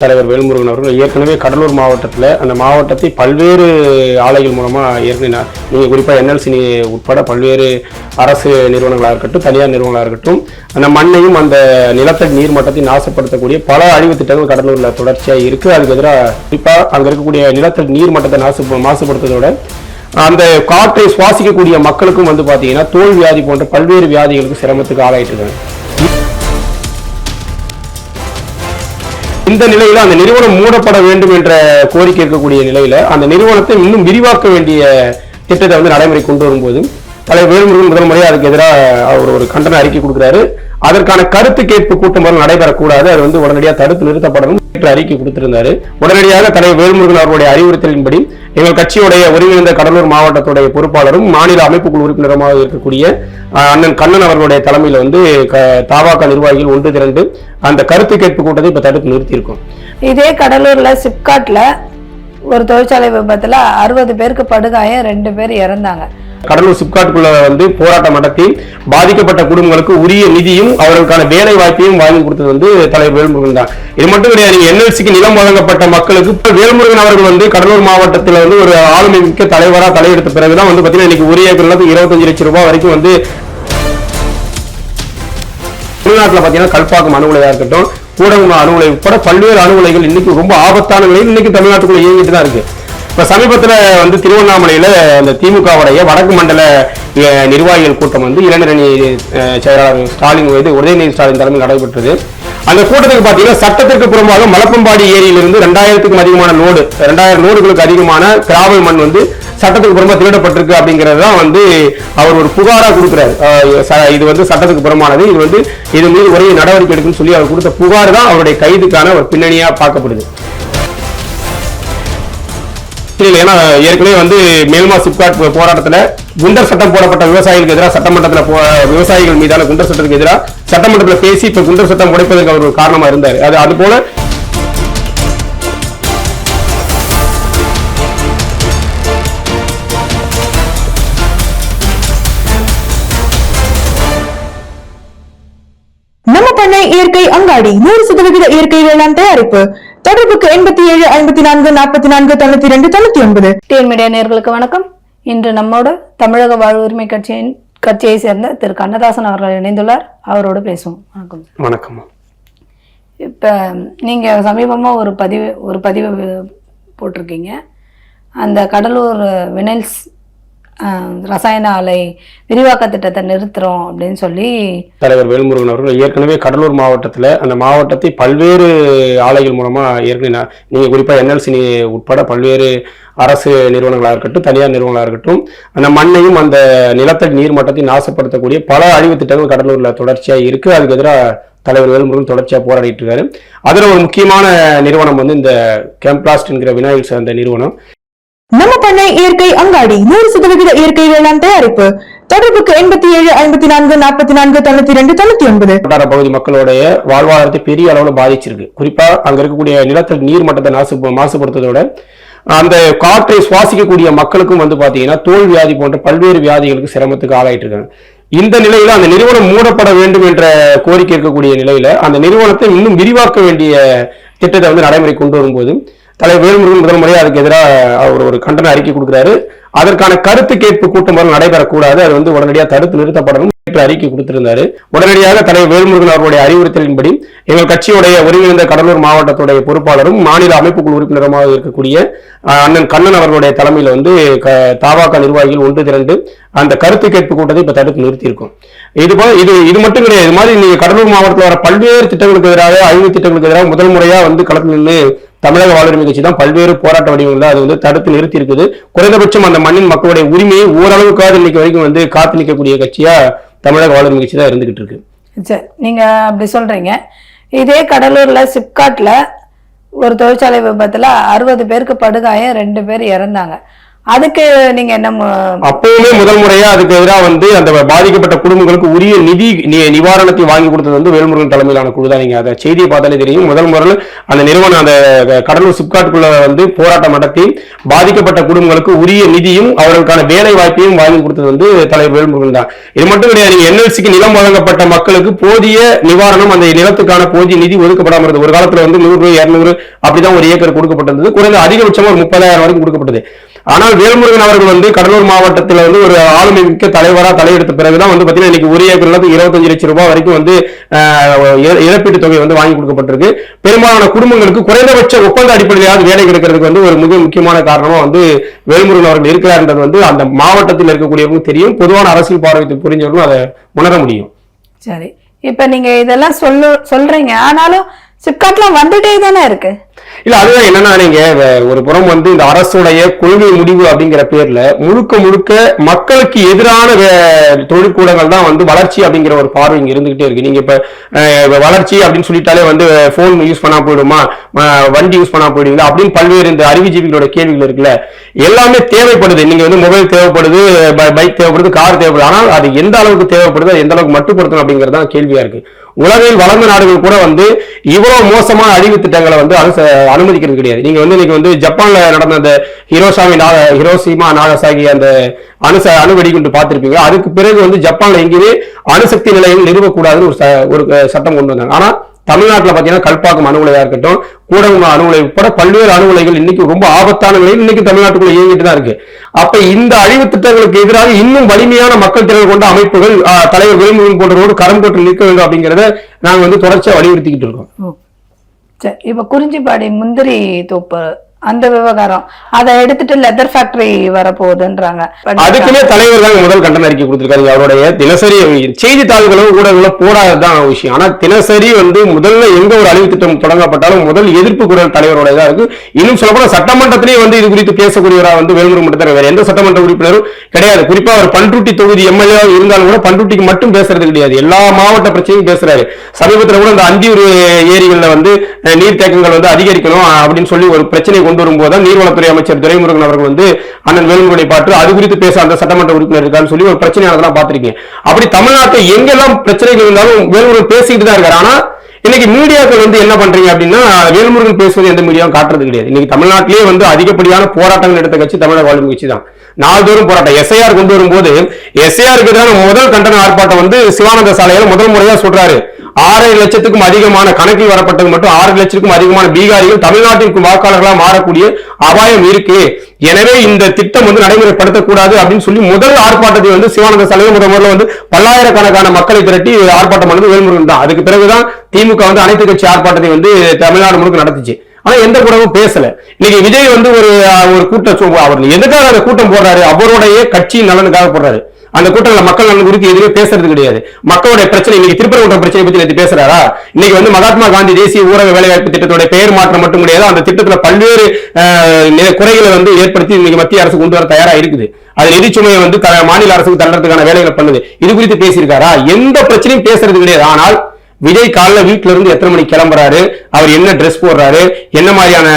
தலைவர் வேல்முருகன் அவர்கள் ஏற்கனவே கடலூர் மாவட்டத்தில் அந்த மாவட்டத்தை பல்வேறு ஆலைகள் மூலமாக ஏற்கனவே நீங்கள் குறிப்பாக என்எல்சி உட்பட பல்வேறு அரசு நிறுவனங்களாக இருக்கட்டும் தனியார் நிறுவனங்களாக இருக்கட்டும் அந்த மண்ணையும் அந்த நிலத்தடி நீர் மட்டத்தை நாசப்படுத்தக்கூடிய பல அழிவு திட்டங்கள் கடலூரில் தொடர்ச்சியாக இருக்குது அதுக்கு எதிராக குறிப்பாக அங்கே இருக்கக்கூடிய நிலத்தடி நீர் மட்டத்தை நாசு மாசுபடுத்துவதோட அந்த காற்றை சுவாசிக்கக்கூடிய மக்களுக்கும் வந்து பார்த்தீங்கன்னா தோல் வியாதி போன்ற பல்வேறு வியாதிகளுக்கு சிரமத்துக்கு ஆளாயிட்டு இருக்காங்க. இந்த நிலையில அந்த நிறுவனம் மூடப்பட வேண்டும் என்ற கோரிக்கை இருக்கக்கூடிய நிலையில அந்த நிறுவனத்தை இன்னும் விரிவாக்க வேண்டிய திட்டத்தை வந்து நடைமுறை கொண்டு வரும்போது தலைவர் வேல்முருகன் முதல் முறையாக அதுக்கு எதிராக அவர் ஒரு கண்டன அறிக்கை கொடுக்கிறாரு. அதற்கான கருத்து கேட்பு கூட்டம் வரும் நடைபெறக்கூடாது. அது வந்து உடனடியாக தடுத்து நிறுத்தப்படணும். என்ற அறிக்கை கொடுத்திருந்தாரு. உடனடியாக தலைவர் வேல்முருகன் அவருடைய அறிவுறுத்தலின்படி எங்கள் கட்சியுடைய ஒருங்கிணைந்த கடலூர் மாவட்டத்துடைய பொறுப்பாளரும் மாநில அமைப்புக்குழு உறுப்பினருமாக இருக்கக்கூடிய அண்ணன் கண்ணன் அவர்களுடைய தலைமையில் வந்து க- தாவாக நிர்வாகிகள் ஒன்று திரண்டு அந்த கருத்து கேட்பு கூட்டத்தை இப்ப தடுத்து நிறுத்தியிருக்கோம். இதே கடலூர்ல சிப்காட்ல ஒரு தொழிற்சாலை விபத்துல அறுபது பேருக்கு படுகாயம் ரெண்டு பேர் இறந்தாங்க. கடலூர் சிப்காட்டுக்குள்ள வந்து போராட்டம் நடத்தி பாதிக்கப்பட்ட குடும்பங்களுக்கு உரிய நிதியும் அவர்களுக்கான வேலை வாய்ப்பையும் வாங்கி கொடுத்தது வந்து தலைவர் வேல்முருகன் தான். இது மட்டும் கிடையாது என்எல்சிக்கு நிலம் வழங்கப்பட்ட மக்களுக்கு வேல்முருகன் அவர்கள் வந்து கடலூர் மாவட்டத்தில் வந்து ஒரு ஆளுமை மிக்க தலைவராக தலையெடுத்த பிறகுதான் வந்து பாத்தீங்கன்னா இன்னைக்கு ஒரு ஏக்கர் நிலத்துக்கு இருபத்தஞ்சு லட்சம் ரூபாய் வரைக்கும் வந்து தமிழ்நாட்டில் பார்த்தீங்கன்னா கல்பாக்கம் அணு உலையாக இருக்கட்டும் கூடங்குளம் அணு உலை உட்பட பல்வேறு அணு உலைகள் இன்னைக்கு ரொம்ப ஆபத்தான நிலையில் இன்னைக்கு தமிழ்நாட்டுக்குள்ள இயங்கிட்டு தான் இருக்கு. இப்போ சமீபத்தில் வந்து திருவண்ணாமலையில் அந்த திமுகவுடைய வடக்கு மண்டல நிர்வாகிகள் கூட்டம் வந்து இளைஞரணி செயலாளர் ஸ்டாலின் இது உதயநிதி ஸ்டாலின் தலைமையில் நடைபெற்றது. அந்த கூட்டத்துக்கு பார்த்தீங்கன்னா சட்டத்திற்கு புறம்பாக மலப்பம்பாடி ஏரியிலிருந்து ரெண்டாயிரத்துக்கும் அதிகமான லோடு ரெண்டாயிரம் லோடுகளுக்கு அதிகமான கிராவல் மண் வந்து சட்டத்துக்கு புறமா திருடப்பட்டிருக்கு அப்படிங்கிறது தான் வந்து அவர் ஒரு புகாராக கொடுக்குறாரு. ச- இது வந்து சட்டத்துக்கு புறமானது இது வந்து இது மீது ஒரே நடவடிக்கை எடுக்குன்னு சொல்லி அவர் கொடுத்த புகார் தான் அவருடைய கைதுக்கான ஒரு பின்னணியாக பார்க்கப்படுது. இல்லை, ஏன்னா ஏற்கனவே வந்து மேல்மா சிப்காட் போராட்டத்தில் போராட்டத்துல குண்டர் சட்டம் போடப்பட்ட விவசாயிகளுக்கு எதிராக சட்டமன்றத்தில் போ- விவசாயிகள் மீதான குண்டர் சட்டத்துக்கு எதிராக சட்டமன்றத்தில் பேசி இப்போ குண்டர் சட்டம் உடைப்பதற்கு அவர் ஒரு காரணமா இருந்தார். அது அதுபோல நம்ம இயற்கை அங்காடி நூறு சதவிகித இயற்கை வேளாண் தயாரிப்பு. தொடர்புக்கு எண்பத்தி ஏழு ஐம்பத்தி நான்கு நாற்பத்தி நான்கு தொண்ணூத்தி ரெண்டு தொண்ணூத்தி ஒன்பது. டிஎன் மீடியா நேர்களுக்கு வணக்கம். இன்று நம்மோடு தமிழக வாழ் உரிமை கட்சியின் கட்சியை சேர்ந்த திரு கண்ணதாசன் அவர்கள் இணைந்துள்ளார். அவரோடு பேசுவோம். வணக்கம். வணக்கம். இப்போ நீங்கள் சமீபமாக ஒரு பதிவு ஒரு பதிவு போட்டிருக்கீங்க. அந்த கடலூர் வினைல்ஸ் ரசாயன ஆலை விரிவாக்க திட்டத்தை நிறுத்துறோம் அப்படின்னு சொல்லி தலைவர் வேல்முருகன் அவர்கள் ஏற்கனவே கடலூர் மாவட்டத்தில் அந்த மாவட்டத்தை பல்வேறு ஆலைகள் மூலமாக ஏற்கனவே நான் நீங்கள் குறிப்பாக என்எல்சி உட்பட பல்வேறு அரசு நிறுவனங்களாக இருக்கட்டும் தனியார் நிறுவனங்களாக இருக்கட்டும் அந்த மண்ணையும் அந்த நிலத்தடி நீர் மட்டத்தையும் நாசப்படுத்தக்கூடிய பல அழிவு திட்டங்கள் கடலூரில் தொடர்ச்சியாக இருக்குது அதுக்கு எதிராக தலைவர் வேல்முருகன் தொடர்ச்சியாக போராடிட்டு இருக்காரு. அதில் ஒரு முக்கியமான நிறுவனம் வந்து இந்த கேம்ப்ளாஸ்ட் என்கிற வினாயில் சேர்ந்த நிறுவனம். நம்ம பண்ணை இயற்கை அங்காடி நூறு சதவிகித இயற்கை வேளாண் தயாரிப்பு. தொடர்புக்கு எண்பத்தி ஏழு ஐம்பத்தி நான்கு நாற்பத்தி நான்கு தொண்ணூத்தி ரெண்டு தொண்ணூத்தி ஒன்பது வட்டார பகுதி மக்களுடைய வாழ்வாதாரத்தை பெரிய அளவுல பாதிச்சிருக்கு. குறிப்பா அங்க இருக்கக்கூடிய நிலத்தில் நீர் மட்டத்தை நாசு மாசுபடுத்துவதோட அந்த காற்றை சுவாசிக்கக்கூடிய மக்களுக்கும் வந்து பாத்தீங்கன்னா தோல் வியாதி போன்ற பல்வேறு வியாதிகளுக்கு சிரமத்துக்கு ஆளாயிட்டு இருக்காங்க இந்த நிலையில அந்த நிறுவனம் மூடப்பட வேண்டும் என்ற கோரிக்கை இருக்கக்கூடிய நிலையில அந்த நிறுவனத்தை இன்னும் விரிவாக்க வேண்டிய திட்டத்தை வந்து நடைமுறை கொண்டு வரும்போது தலைவர் வேல்முருகன் முதல் முறையாக அதுக்கு எதிராக அவர் ஒரு கண்டன அறிக்கை கொடுக்குறாரு. அதற்கான கருத்து கேட்பு கூட்டம் வரும் நடைபெறக்கூடாது. அது வந்து உடனடியாக தடுத்து நிறுத்தப்படணும். என்ற அறிக்கை கொடுத்திருந்தாரு. உடனடியாக தலைவர் வேல்முருகன் அவருடைய அறிவுறுத்தலின்படி எங்கள் கட்சியுடைய ஒருங்கிணைந்த கடலூர் மாவட்டத்துடைய பொறுப்பாளரும் மாநில அமைப்புக்குழு உறுப்பினருமாக இருக்கக்கூடிய அஹ், அண்ணன் கண்ணன் அவர்களுடைய தலைமையில் வந்து க- தாவாக நிர்வாகிகள் ஒன்று திரண்டு அந்த கருத்து கேட்பு கூட்டத்தை இப்ப தடுத்து நிறுத்தியிருக்கோம். இது இது இது மட்டும் கிடையாது. இது மாதிரி நீங்க கடலூர் மாவட்டத்தில் வர பல்வேறு திட்டங்களுக்கு எதிராக ஐந்து திட்டங்களுக்கு எதிராக முதல் முறையா வந்து களத்தில் நின்று தமிழக வாழ்வுரிமை கட்சி தான் பல்வேறு போராட்ட வடிவங்களில் அது வந்து தடுத்து நிறுத்தி இருக்குது குறைந்தபட்சம் அந்த மண்ணின் மக்களுடைய உரிமையை ஓரளவுக்காவது இன்னைக்கு வரைக்கும் வந்து காத்து நிற்கக்கூடிய கட்சியா தமிழக வாழ்வுரிமை கட்சி தான் இருந்துகிட்டு இருக்கு. சரி நீங்க அப்படி சொல்றீங்க. இதே கடலூரில் சிப்காட்ல ஒரு தொழிற்சாலை விபத்துல அறுபது பேருக்கு படுகாயம் ரெண்டு பேர் இறந்தாங்க. அதுக்கு நீங்க என்ன மு- அப்பவுமே முதல் முறையா அதுக்கு எதிராக வந்து அந்த பாதிக்கப்பட்ட குடும்பங்களுக்கு உரிய நிதி நி- நிவாரணத்தை வாங்கி கொடுத்தது வந்து வேல்முருகன் தலைமையிலான குழு தான். நீங்க அந்த செய்தியை பார்த்தாலே தெரியும். முதல் முறையில் அந்த நிறுவனம் அந்த கடலூர் சிப்காட்டுக்குள்ள வந்து போராட்டம் நடத்தி பாதிக்கப்பட்ட குடும்பங்களுக்கு உரிய நிதியும் அவர்களுக்கான வேலை வாய்ப்பையும் வாங்கி கொடுத்தது வந்து தலைவர் வேல்முருகன் தான். இது மட்டும் கிடையாது நீங்க என்எல்சிக்கு நிலம் வழங்கப்பட்ட மக்களுக்கு போதிய நிவாரணம் அந்த நிலத்துக்கான போதிய நிதி ஒதுக்கப்படாமல் இருந்தது. ஒரு காலத்துல வந்து நூறு இரநூறு அப்படிதான் ஒரு ஏக்கர் கொடுக்கப்பட்டிருந்தது. குறைந்த அதிகபட்சமா ஒரு முப்பதாயிரம் வரைக்கும் கொடுக்கப்பட்டது. ஆனால் வேல்முருகன் அவர்கள் வந்து கடலூர் மாவட்டத்தில் வந்து ஒரு ஆளுமை மிக்க தலைவராக தலையெடுத்த பிறகுதான் வந்து பாத்தீங்கன்னா இன்னைக்கு ஒரு ஏக்கர் நிலத்துக்கு இருபத்தஞ்சு லட்சம் ரூபாய் வரைக்கும் வந்து இழ- இழப்பீட்டு தொகை வந்து வாங்கி கொடுக்கப்பட்டிருக்கு. பெரும்பாலான குடும்பங்களுக்கு குறைந்தபட்ச ஒப்பந்த அடிப்படையிலாவது வேலை கிடைக்கிறதுக்கு வந்து ஒரு மிக முக்கியமான காரணமா வந்து வேல்முருகன் அவர்கள் இருக்கிறார்ன்றது வந்து அந்த மாவட்டத்தில் இருக்கக்கூடியவங்களுக்கும் தெரியும். பொதுவான அரசியல் பார்வைக்கு புரிஞ்சவர்களும் அதை உணர முடியும். சரி. இப்ப நீங்க இதெல்லாம் சொல்லு சொல்றீங்க. ஆனாலும் சிப்காட்லாம் வந்துட்டே தானே இருக்கு? இல்ல அதுதான் என்னன்னா நீங்க ஒரு புறம் வந்து இந்த அரசுடைய கொள்கை முடிவு அப்படிங்கிற பேர்ல முழுக்க முழுக்க மக்களுக்கு எதிரான தொழிற்கூடங்கள் தான் வந்து வளர்ச்சி அப்படிங்கிற ஒரு பார்வை இங்க இருந்துகிட்டே இருக்கு. நீங்க இப்ப வளர்ச்சி அப்படின்னு சொல்லிட்டாலே வந்து போன் யூஸ் பண்ணா போயிடுமா? வண்டி யூஸ் பண்ணா போயிடுவீங்களா? அப்படின்னு பல்வேறு இந்த அறிவுஜீவிகளோட கேள்விகள் இருக்குல்ல. எல்லாமே தேவைப்படுது. நீங்க வந்து மொபைல் தேவைப்படுது பைக் தேவைப்படுது கார் தேவைப்படுது. ஆனால் அது எந்த அளவுக்கு தேவைப்படுது அது எந்த அளவுக்கு மட்டுப்படுத்தணும் அப்படிங்கிறது தான் கேள்வியா இருக்கு. உலகில் வளர்ந்த நாடுகள் கூட வந்து இவ்வளவு மோசமான அழிவு திட்டங்களை வந்து அரசு அனுமதிக்கிறது கிடையாது. நீங்க வந்து இன்னைக்கு வந்து ஜப்பான்ல நடந்த அந்த ஹிரோசாமி நாக ஹிரோசிமா நாகசாகி அந்த அணுச அணு வெடிகுண்டு பார்த்திருப்பீங்க. அதுக்கு பிறகு வந்து ஜப்பான்ல எங்கேயுமே அணுசக்தி நிலையம் நிறுவக்கூடாதுன்னு ஒரு ஒரு சட்டம் கொண்டு வந்தாங்க. ஆனா தமிழ்நாட்டுல பாத்தீங்கன்னா கல்பாக்கம் அணு இருக்கட்டும் கூடங்குளம் அணு உலை உட்பட பல்வேறு அணு உலைகள் இன்னைக்கு ரொம்ப ஆபத்தான நிலையில் இன்னைக்கு தமிழ்நாட்டுக்குள்ள இயங்கிட்டு தான் இருக்கு. அப்ப இந்த அழிவு திட்டங்களுக்கு எதிராக இன்னும் வலிமையான மக்கள் திறன் கொண்ட அமைப்புகள் தலைவர் வேல்முருகன் போன்றவரோடு கரம் கொண்டு நிற்க வேண்டும் அப்படிங்கறத நாங்க வந்து தொடர்ச்சியாக வலியுறுத்திக்கிட்டு இருக்கோம். சரி இப்ப குறிஞ்சிப்பாடி முந்திரி தோப்பு அந்த விவகாரம். அதை எடுத்துட்டு லெதர் ஃபேக்டரி வரப்போகுதுன்றாங்க. அதுக்குமே தலைவர் தான் முதல் கண்டன அறிக்கை கொடுத்திருக்காரு அவருடைய தினசரி செய்தித்தாள்களும் ஊடகங்களும் போடாததான் விஷயம். ஆனா தினசரி வந்து முதல்ல எங்க ஒரு அழிவு திட்டம் தொடங்கப்பட்டாலும் முதல் எதிர்ப்பு குரல் தலைவரோட இதா இருக்கு. இன்னும் சொல்ல போனா சட்டமன்றத்திலேயே வந்து இது குறித்து பேசக்கூடியவரா வந்து வேலுமுருகன் மட்டும் தான் வேற எந்த சட்டமன்ற உறுப்பினரும் கிடையாது. குறிப்பா அவர் பண்ருட்டி தொகுதி எம்எல்ஏ இருந்தாலும் கூட பண்ருட்டிக்கு மட்டும் பேசுறது கிடையாது. எல்லா மாவட்ட பிரச்சனையும் பேசுறாரு. சமீபத்துல கூட இந்த அந்தியூர் ஏரிகள்ல வந்து நீர்த்தேக்கங்கள் வந்து அதிகரிக்கணும் அப்படின்னு சொல்லி ஒரு பிரச்சனை கொண்டு வரும்போது தான் நீர்வளத்துறை அமைச்சர் துரைமுருகன் அவர்கள் வந்து அண்ணன் வேலுமுறை பார்த்து அது குறித்து பேச அந்த சட்டமன்ற உறுப்பினர் இருக்கான்னு சொல்லி ஒரு பிரச்சனையானதெல்லாம் பார்த்திருக்கீங்க அப்படி தமிழ்நாட்டில் எங்கெல்லாம் பிரச்சனைகள் இருந்தாலும் வேலுமுருகன் பேசிக்கிட்டு தான் இருக்காரு. ஆனா இன்னைக்கு மீடியாக்கள் வந்து என்ன பண்றீங்க அப்படின்னா வேல்முருகன் பேசுவது எந்த மீடியாவும் காட்டுறது கிடையாது. இன்னைக்கு தமிழ்நாட்டிலேயே வந்து அதிகப்படியான போராட்டங்கள் எடுத்த கட்சி தமிழக வாழ்வு கட்சி தான். நாள்தோறும் போராட்டம். எஸ்ஐஆர் கொண்டு வரும்போது எஸ்ஐஆருக்கு எதிரான முதல் கண்டன ஆர்ப்பாட்டம் வந்து சிவானந்த சாலையில முதல் முறையா சொல்றாரு ஆறரை லட்சத்துக்கும் அதிகமான கணக்கில் வரப்பட்டது மட்டும் ஆறு லட்சத்துக்கும் அதிகமான பீகாரிகள் தமிழ்நாட்டிற்கு வாக்காளர்களாக மாறக்கூடிய அபாயம் இருக்கு. எனவே இந்த திட்டம் வந்து நடைமுறைப்படுத்தக்கூடாது அப்படின்னு சொல்லி முதல் ஆர்ப்பாட்டத்தை வந்து சிவானந்த சலுகை முதல் முதல்ல வந்து பல்லாயிரக்கணக்கான மக்களை திரட்டி ஆர்ப்பாட்டம் பண்ணது வேல்முருகன் தான். அதுக்கு பிறகுதான் திமுக வந்து அனைத்து கட்சி ஆர்ப்பாட்டத்தை வந்து தமிழ்நாடு முழுக்க நடத்துச்சு. ஆனா எந்த கூட்டமும் பேசல. இன்னைக்கு விஜய் வந்து ஒரு ஒரு கூட்டம் அவர் எதுக்காக அந்த கூட்டம் போடுறாரு? அவருடைய கட்சியின் நலனுக்காக போடுறாரு. அந்த கூட்டத்தில் மக்கள் நலன் குறித்து எதுவுமே பேசுறது கிடையாது. மக்களுடைய பிரச்சனை இன்னைக்கு கூட்டம் பிரச்சனை பத்தி நேத்து பேசுறாரா? இன்னைக்கு வந்து மகாத்மா காந்தி தேசிய ஊரக வேலைவாய்ப்பு திட்டத்தோட பெயர் மாற்றம் மட்டும் கிடையாது அந்த திட்டத்துல பல்வேறு குறைகளை வந்து ஏற்படுத்தி இன்னைக்கு மத்திய அரசு கொண்டு வர தயாரா இருக்குது. அது நிதி சுமையை வந்து மாநில அரசுக்கு தள்ளுறதுக்கான வேலைகளை பண்ணுது. இது குறித்து பேசியிருக்காரா? எந்த பிரச்சனையும் பேசுறது கிடையாது. ஆனால் விஜய் காலைல வீட்டுல இருந்து எத்தனை மணிக்கு கிளம்புறாரு? அவர் என்ன ட்ரெஸ் போடுறாரு? என்ன மாதிரியான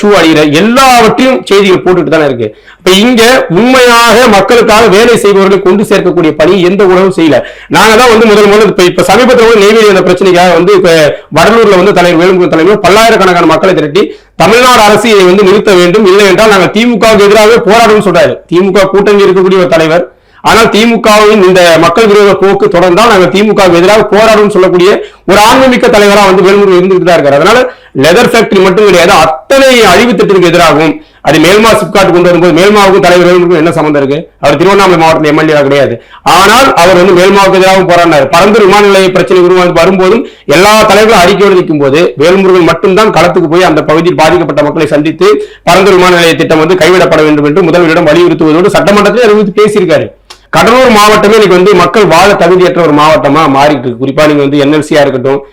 ஷூ அடிக்கிறார் எல்லாவற்றையும் செய்திகள் போட்டுட்டு தானே இருக்கு. இப்ப இங்க உண்மையாக மக்களுக்காக வேலை செய்பவர்களை கொண்டு சேர்க்கக்கூடிய பணி எந்த உணவும் செய்யல. நாங்க தான் வந்து முதல் முதல்ல இப்ப இப்ப சமீபத்தில் வந்து நெய்வேலி அந்த பிரச்சனைக்காக வந்து இப்ப வடலூர்ல வந்து தலைவர் வேலுமுருகன் தலைவர் பல்லாயிரக்கணக்கான மக்களை திரட்டி தமிழ்நாடு அரசு இதை வந்து நிறுத்த வேண்டும். இல்லை என்றால் நாங்கள் திமுகவுக்கு எதிராக போராடும் சொல்றாரு. திமுக கூட்டணி இருக்கக்கூடிய ஒரு தலைவர். ஆனால் திமுகவின் இந்த மக்கள் விரோத போக்கு தொடர்ந்தால் நாங்கள் திமுக எதிராக போராடும் சொல்லக்கூடிய ஒரு ஆன்மீக தலைவரா வந்து வேலுமுருகன் இருந்துட்டு தான் இருக்காரு. அதனால லெதர் ஃபேக்டரி மட்டும் கிடையாது அத்தனை அழிவு திட்டத்துக்கு எதிராகவும் அது மேல்மா சிப்காட் கொண்டு வரும்போது மேல்மாவுக்கும் தலைவர் வேலுமுருகன் என்ன சம்பந்தம் இருக்கு? அவர் திருவண்ணாமலை மாவட்டத்தில் எம்எல்ஏ கிடையாது. ஆனால் அவர் வந்து மேல்மாவுக்கு எதிராகவும் போராடினார். பரந்து விமான நிலைய பிரச்சனை உருவாந்து வரும்போதும் எல்லா தலைவர்களும் அறிக்கையோடு நிற்கும் போது வேல்முருகன் மட்டும்தான் களத்துக்கு போய் அந்த பகுதியில் பாதிக்கப்பட்ட மக்களை சந்தித்து பரந்து விமான நிலைய திட்டம் வந்து கைவிடப்பட வேண்டும் என்று முதல்வரிடம் வலியுறுத்துவதோடு சட்டமன்றத்தில் அதை பேசியிருக்காரு. கடலூர் மாவட்டமே இன்னைக்கு வந்து மக்கள் வாழ தகுதியற்ற ஒரு மாவட்டமா மாறிட்டு இருக்கு. குறிப்பா நீங்க வந்து என்எல்சியா இருக்கட்டும்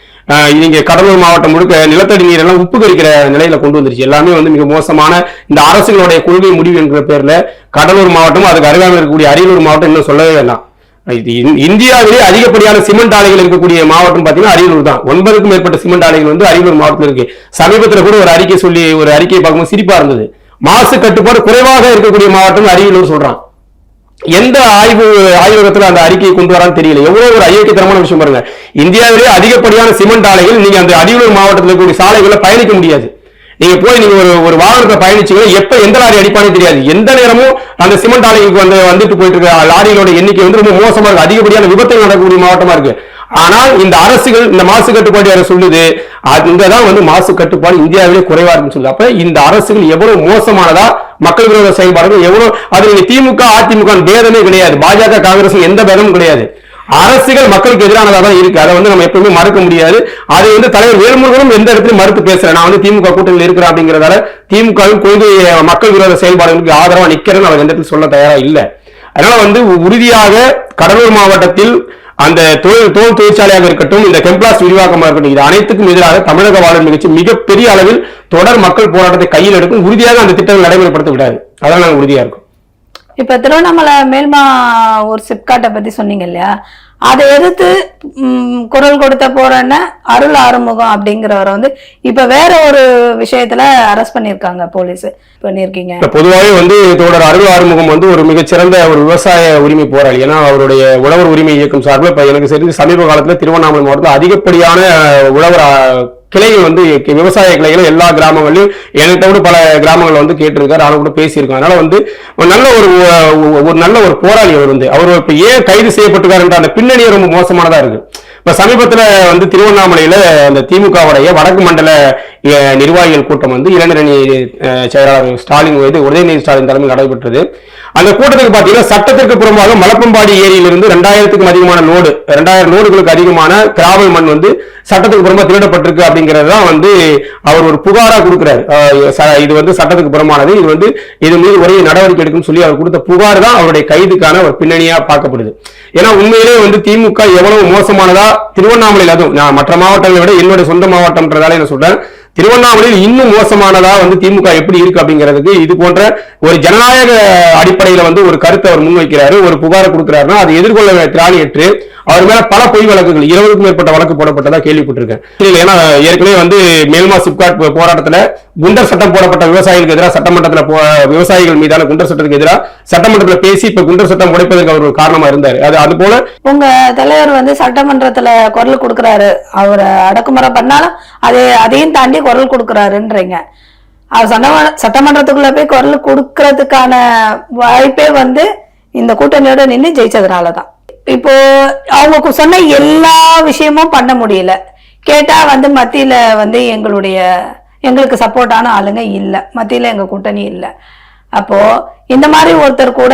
நீங்க கடலூர் மாவட்டம் முழுக்க நிலத்தடி நீர் எல்லாம் உப்பு கரிக்கிற நிலையில கொண்டு வந்துருச்சு. எல்லாமே வந்து மிக மோசமான இந்த அரசுகளுடைய கொள்கை முடிவு என்கிற பேர்ல கடலூர் மாவட்டம் அதுக்கு அருகாமல் இருக்கக்கூடிய அரியலூர் மாவட்டம் இன்னும் சொல்லவே வேண்டாம். இது இந்- இந்தியாவிலே அதிகப்படியான சிமெண்ட் ஆலைகள் இருக்கக்கூடிய மாவட்டம் பாத்தீங்கன்னா அரியலூர் தான். ஒன்பதுக்கும் மேற்பட்ட சிமெண்ட் ஆலைகள் வந்து அரியலூர் மாவட்டத்தில் இருக்கு. சமீபத்துல கூட ஒரு அறிக்கை சொல்லி ஒரு அறிக்கையை பார்க்கும்போது சிரிப்பா இருந்தது. மாசு கட்டுப்பாடு குறைவாக இருக்கக்கூடிய மாவட்டம் அரியலூர் சொல்றான். எந்த ஆய்வு ஆய்வகத்துல அந்த அறிக்கையை கொண்டு வரான்னு தெரியல. எவ்வளவு ஒரு ஐயோக்கியத்தனமான விஷயம் பாருங்க. இந்தியாவிலேயே அதிகப்படியான சிமெண்ட் ஆலைகள் நீங்க அந்த அரியலூர் மாவட்டத்தில் இருக்கக்கூடிய சாலைகளை பயணிக்க முடியாது. நீங்க போய் நீங்க ஒரு ஒரு வாகனத்தை பயணிச்சீங்கன்னா எப்ப எந்த லாரி அடிப்பானே தெரியாது. எந்த நேரமும் அந்த சிமெண்ட் ஆலைகளுக்கு வந்து வந்துட்டு போயிட்டு இருக்க லாரிகளோட எண்ணிக்கை வந்து ரொம்ப மோசமா இருக்கு. அதிகப்படியான விபத்துகள் நடக்கக்கூடிய மாவட்டமா இருக்கு. ஆனால் இந்த அரசுகள் இந்த மாசு கட்டுப்பாடு யாரை சொல்லுது அதுதான் வந்து மாசு கட்டுப்பாடு இந்தியாவிலே குறைவா இருக்குன்னு சொல்லுது. அப்ப இந்த அரசுகள் எவ்வளவு மோசமானதா மக்கள் விரோத செயல்பாடுகள் எவ்வளவு அது நீங்க திமுக அதிமுக பேதமே கிடையாது. பாஜக காங்கிரஸ் எந்த பேதமும் கிடையாது. அரசுகள் மக்களுக்கு எதிரானதாக தான் இருக்கு. அதை வந்து நம்ம எப்பவுமே மறக்க முடியாது. அதை வந்து தலைவர் வேல்முருகனும் எந்த இடத்துலையும் மறுத்து பேசுறேன் நான் வந்து திமுக கூட்டணியில் இருக்கிறேன் அப்படிங்கிறதால திமுகவும் கொள்கை மக்கள் விரோத செயல்பாடுகளுக்கு ஆதரவா நிக்கிறேன்னு அவர் எந்த இடத்துல சொல்ல தயாரா இல்லை. அதனால வந்து உறுதியாக கடலூர் மாவட்டத்தில் அந்த தொழில் தோல் தொழிற்சாலையாக இருக்கட்டும் இந்த கெம்ப்ளாஸ் விரிவாக்கமாக இருக்கட்டும் இது அனைத்துக்கும் எதிராக தமிழக வாழ்வு நிகழ்ச்சி மிகப்பெரிய அளவில் தொடர் மக்கள் போராட்டத்தை கையில் எடுக்கும் உறுதியாக அந்த திட்டங்கள் நடைமுறைப்படுத்த விடாது அதான் நாங்கள் உறுதியா இருக்கும். இப்ப திருவண்ணாமலை மேல்மா ஒரு சிப்காட்டை பத்தி சொன்னீங்க இல்லையா? அதை எதிர்த்து குரல் கொடுத்த போறேன்ன அருள் ஆறுமுகம் அப்படிங்கிறவரை வந்து இப்ப வேற ஒரு விஷயத்துல அரெஸ்ட் பண்ணிருக்காங்க போலீஸ். பண்ணிருக்கீங்க பொதுவாகவே வந்து தோழர் அருள் ஆறுமுகம் வந்து ஒரு மிகச்சிறந்த ஒரு விவசாய உரிமை போராளி. ஏன்னா அவருடைய உழவர் உரிமை இயக்கம் சார்பில் இப்ப எனக்கு தெரிஞ்சு சமீப காலத்துல திருவண்ணாமலை மாவட்டத்தில் அதிகப்படியான உழவர் கிளைகள் வந்து விவசாய கிளைகள் எல்லா கிராமங்களையும் என்கிட்ட கூட பல கிராமங்களில் வந்து கேட்டிருக்காரு அவனை கூட பேசியிருக்கோம் அதனால வந்து ஒரு நல்ல ஒரு ஒரு நல்ல ஒரு போராளி அவர் வந்து. அவர் இப்போ ஏன் கைது செய்யப்பட்டிருக்காருன்ற அந்த பின்னணியே ரொம்ப மோசமானதாக இருக்கு. இப்போ சமீபத்தில் வந்து திருவண்ணாமலையில் அந்த திமுகவுடைய வடக்கு மண்டல நிர்வாகிகள் கூட்டம் வந்து இளைஞரணி செயலாளர் ஸ்டாலின் இது உதயநிதி ஸ்டாலின் தலைமையில் நடைபெற்றது. அந்த கூட்டத்துக்கு பார்த்தீங்கன்னா சட்டத்திற்கு புறம்பாக மலப்பம்பாடி ஏரியிலிருந்து ரெண்டாயிரத்துக்கும் அதிகமான லோடு ரெண்டாயிரம் லோடுகளுக்கு அதிகமான கிராவல் மண் வந்து சட்டத்துக்கு புறமா திருடப்பட்டிருக்கு அப்படிங்கிறது தான் வந்து அவர் ஒரு புகாரா கொடுக்குறாரு. இது வந்து சட்டத்துக்கு புறமானது இது வந்து இது மீது ஒரே நடவடிக்கை எடுக்கும் சொல்லி அவர் கொடுத்த புகார் தான் அவருடைய கைதுக்கான ஒரு பின்னணியா பார்க்கப்படுது. ஏன்னா உண்மையிலேயே வந்து திமுக எவ்வளவு மோசமானதா திருவண்ணாமலையில் அதுவும். நான் மற்ற மாவட்டங்களை விட என்னுடைய சொந்த மாவட்டம்ன்றதால என்ன சொல்றேன். திருவண்ணாமலையில் இன்னும் மோசமானதா வந்து திமுக எப்படி இருக்கு அப்படிங்கிறதுக்கு இது போன்ற ஒரு ஜனநாயக அடிப்படையில வந்து ஒரு கருத்தை அவர் முன்வைக்கிறாரு ஒரு புகாரை கொடுக்கிறாருன்னா அதை எதிர்கொள்ள திராணியற்று அவர் மேல பல பொய் வழக்குகள் இருபதுக்கும் மேற்பட்ட வழக்கு போடப்பட்டதா கேள்விப்பட்டிருக்கேன். ஏன்னா ஏற்கனவே வந்து மேல்மா சிப்காட் போராட்டத்துல குண்டர் சட்டம் போடப்பட்ட விவசாயிகளுக்கு எதிராக சட்டமன்றத்துல போ- விவசாயிகள் மீதான குண்டர் சட்டத்துக்கு எதிராக சட்டமன்றத்துல பேசி இப்ப குண்டர் சட்டம் உடைப்பதற்கு அவர் ஒரு காரணமா இருந்தாரு. அது அது போல உங்க தலைவர் வந்து சட்டமன்றத்துல குரல் கொடுக்கறாரு. அவரை அடக்குமுறை பண்ணாலும் அது அதையும் தாண்டி குரல் கொடுக்கறாருன்றீங்க. அவர் சட்டமன்ற சட்டமன்றத்துக்குள்ள போய் குரல் கொடுக்கறதுக்கான வாய்ப்பே வந்து இந்த கூட்டணியோட நின்று ஜெயிச்சதுனாலதான். இப்போ அவங்க சொன்ன எல்லா விஷயமும் பண்ண முடியல. கேட்டா வந்து மத்தியில வந்து எங்களுடைய எங்களுக்கு சப்போர்ட்டான ஆளுங்க இல்லை. மத்தியில எங்க கூட்டணி இல்லை. அப்போ இந்த மாதிரி ஒருத்தர் கூட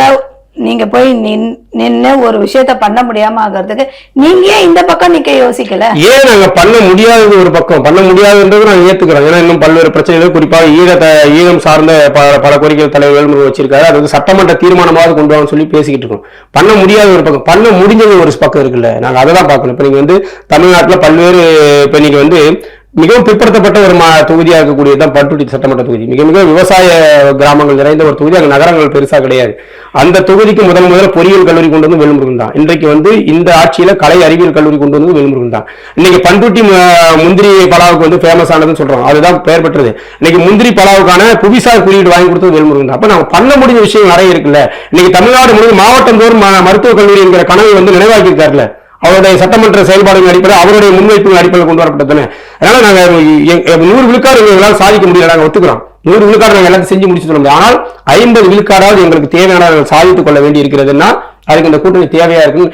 நீங்க போய் நின் நின்று ஒரு விஷயத்த பண்ண முடியாம ஆகிறதுக்கு நீங்க ஏன் இந்த பக்கம் நிக்க யோசிக்கல? ஏன் நாங்க பண்ண முடியாதது ஒரு பக்கம்? பண்ண முடியாதுன்றது நாங்க ஏத்துக்கிறோம் ஏன்னா இன்னும் பல்வேறு பிரச்சனைகள் குறிப்பாக ஈழத்தை ஈழம் சார்ந்த பல பல கோரிக்கைகள் தலைவர்கள் வச்சிருக்காரு. அது வந்து சட்டமன்ற தீர்மானமாவது கொண்டு வாங்கன்னு சொல்லி பேசிக்கிட்டு இருக்கோம். பண்ண முடியாத ஒரு பக்கம். பண்ண முடிஞ்சது ஒரு பக்கம் இருக்குல்ல. நாங்க அதை தான் பார்க்கணும். இப்போ நீங்க வந்து தமிழ்நாட்டில் பல்வேறு இப்போ நீங்க வந்து மிகவும் பிற்படுத்தப்பட்ட ஒரு மா தொகுதியாக இருக்கக்கூடியது தான் பட்டுட்டி சட்டமன்ற தொகுதி. மிக மிக விவசாய கிராமங்கள் நிறைந்த ஒரு தொகுதி அங்கே நகரங்கள் பெருசாக கிடையாது. அந்த தொகுதிக்கு முதல் முதல்ல பொறியியல் கல்லூரி கொண்டு வந்து வேல்முருகன் தான். இன்றைக்கு வந்து இந்த ஆட்சியில் கலை அறிவியல் கல்லூரி கொண்டு வந்து வேல்முருகன் தான். இன்னைக்கு பண்ருட்டி முந்திரி பலாவுக்கு வந்து ஃபேமஸ் ஆனதுன்னு சொல்கிறோம் அதுதான் பெயர் பெற்றது. இன்னைக்கு முந்திரி பலாவுக்கான புவிசார் குறியீடு வாங்கி கொடுத்தது வேல்முருகன் தான். அப்போ நம்ம பண்ண முடிஞ்ச விஷயம் நிறைய இருக்குல்ல. இன்னைக்கு தமிழ்நாடு முழு மாவட்டம் தோறும் ம- மருத்துவக் கல்லூரி என்கிற கனவை வந்து நினைவாக்கி இருக்காருல்ல அவருடைய சட்டமன்ற செயல்பாடுகள் அடிப்படையில் அவருடைய முன்வைப்புகள் அடிப்படையில் கொண்டு வரப்பட்டதுன்னு அதனால நாங்க நூறு விழுக்காடு எங்களால் சாதிக்க முடியல நாங்கள் ஒத்துக்கிறோம். நூறு விழுக்காடு நாங்கள் எல்லாத்தையும் செஞ்சு முடிச்சு சொல்ல முடியும் ஆனால் ஐம்பது விழுக்காடாவது எங்களுக்கு தேவையான சாதித்துக் கொள்ள வேண்டி இருக்கிறதுன்னா அதுக்கு இந்த கூட்டணி தேவையா இருக்கு